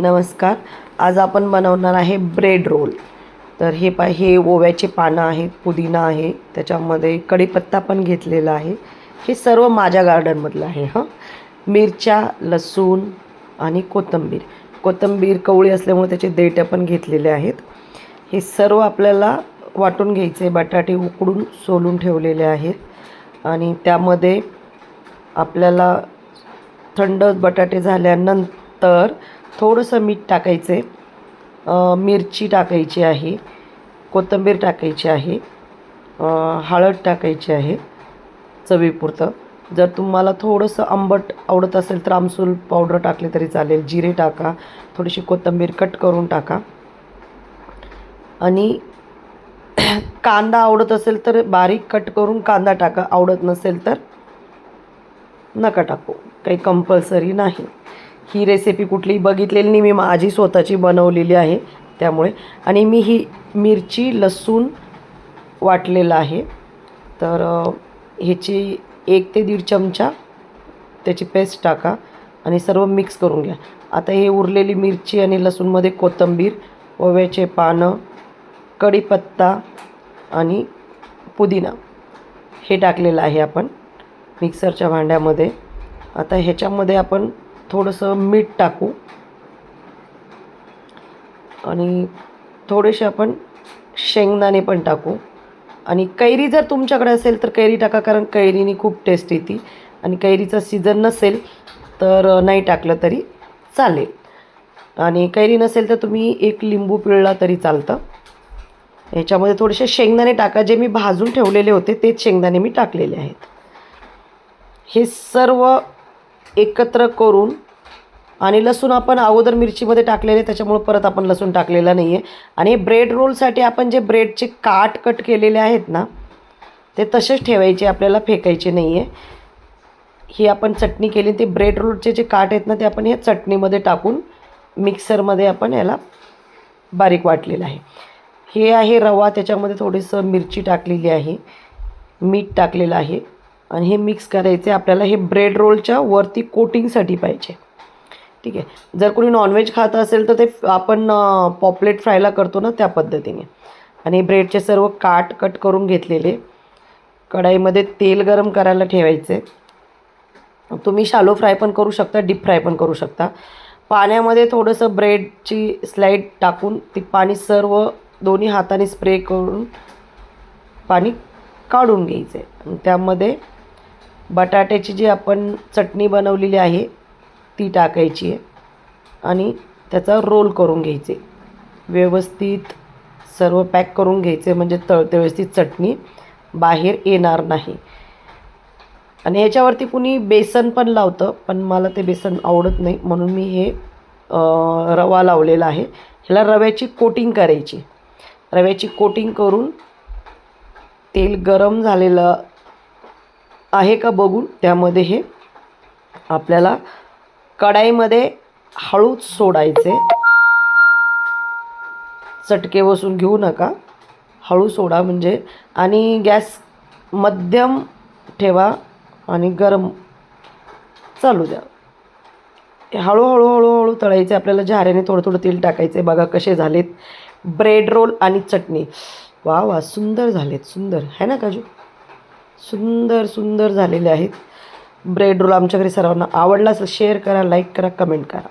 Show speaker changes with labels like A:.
A: नमस्कार. आज आपण बनवणार आहे ब्रेड रोल तर हे पा हे ओव्याचे पानं आहेत पुदिना आहे त्याच्यामध्ये कढीपत्ता पण घेतलेला आहे. हे सर्व माझ्या गार्डनमधलं आहे हां. मिरच्या लसूण आणि कोथिंबीर. कोथिंबीर कवळी असल्यामुळे त्याचे देठं पण घेतलेले आहेत. हे सर्व आपल्याला वाटून घ्यायचे बटाटे उकडून सोलून ठेवलेले आहेत. आणि त्यामध्ये आपल्याला थंड बटाटे झाल्यानंतर थोडंसं मीठ टाकायचं आहे मिरची टाकायची आहे कोथिंबीर टाकायची आहे हळद टाकायची आहे चवीपुरतं. जर तुम्हाला थोडंसं आंबट आवडत असेल तर आमसूल पावडर टाकले तरी चालेल जिरे टाका थोडीशी कोथिंबीर कट करून टाका. आणि कांदा आवडत असेल तर बारीक कट करून कांदा टाका आवडत नसेल तर नका टाकू काही कंपल्सरी नाही. ही रेसिपी कुठली बघितलेली नाही. मी माझी स्वतःची बनवलेली आहे त्यामुळे. आणि मी ही मिरची लसूण वाटलेलं आहे. तर ह्याची एक ते दीड चमचा त्याची पेस्ट टाका आणि सर्व मिक्स करून घ्या. आता हे उरलेली मिरची आणि लसूणमध्ये कोथिंबीर ओव्याचे पानं कढीपत्ता आणि पुदिना हे टाकलेलं आहे आपण मिक्सरच्या भांड्यामध्ये. आता ह्याच्यामध्ये आपण थोडंसं मीठ टाकू. आणि थोडेसे आपण शेंगदाणे पण टाकू. आणि कैरी जर तुमच्याकडे असेल तर कैरी टाका कारण कैरीनी खूप टेस्ट येते. आणि कैरीचा सीझन नसेल तर नाही टाकलं तरी चालेल. आणि कैरी नसेल तर तुम्ही एक लिंबू पिळला तरी चालतं. याच्यामध्ये थोडेसे शेंगदाणे टाका जे मी भाजून ठेवलेले होते तेच शेंगदाणे मी टाकलेले आहेत. हे सर्व एकत्र करून आणि लसूण आपण अगोदर मिरचीमध्ये टाकलेले त्याच्यामुळं परत आपण लसूण टाकलेला नाही आहे आणि ब्रेड रोलसाठी आपण जे ब्रेडचे काट कट केलेले आहेत ना ते तसेच ठेवायचे आपल्याला फेकायचे नाही आहे ही आपण चटणी केली ते ब्रेड रोलचे जे काट आहेत ना ते आपण या चटणीमध्ये टाकून मिक्सरमध्ये आपण याला बारीक वाटलेलं आहे. हे आहे रवा त्याच्यामध्ये थोडीसं मिरची टाकलेली आहे मीठ टाकलेलं आहे. आणि हे मिक्स करायचे. आपल्याला हे ब्रेड रोलच्या वरती कोटिंगसाठी पाहिजे. ठीक आहे? जर कोणी नॉनव्हेज खात असेल तर ते आपण पॉपलेट फ्रायला करतो ना त्या पद्धतीने. आणि ब्रेडचे सर्व काट कट करून घेतलेले. कढाईमध्ये तेल गरम करायला ठेवायचे. तुम्ही शालो फ्राय पण करू शकता डीप फ्राय पण करू शकता. पाण्यामध्ये थोडंसं ब्रेडची स्लाईड टाकून ती पाणी सर्व दोन्ही हाताने स्प्रे करून पाणी काढून घ्यायचे. आणि त्यामध्ये बटाट्याची जी आपण चटणी बनवलेली आहे ती टाकायची आहे आणि त्याचा रोल करून घ्यायचे. व्यवस्थित सर्व पॅक करून घ्यायचे म्हणजे तळते व्यवस्थित चटणी बाहेर येणार नाही. आणि याच्यावरती कुणी बेसन पण लावतं पण मला ते बेसन आवडत नाही म्हणून मी हे रवा लावलेला आहे. ह्याला रव्याची कोटिंग करायची. रव्याची कोटिंग करून तेल गरम झालेलं आहे का बघून त्यामध्ये हे आपल्याला कढाईमध्ये हळूच सोडायचे. चटके बसून घेऊ नका. हळू सोडा म्हणजे आणि गॅस मध्यम ठेवा आणि गरम चालू द्या. हळूहळू हळूहळू तळायचे. आपल्याला झाऱ्याने थोडं थोडं तेल टाकायचे बघा कसे झालेत. ब्रेड रोल आणि चटणी. वा वा सुंदर झालेत सुंदर. आहे ना काजू? सुंदर सुंदर झालेले आहेत. ब्रेड रोल आमच्या घरी सर्वांना आवडला असेल शेअर करा लाईक करा कमेंट करा.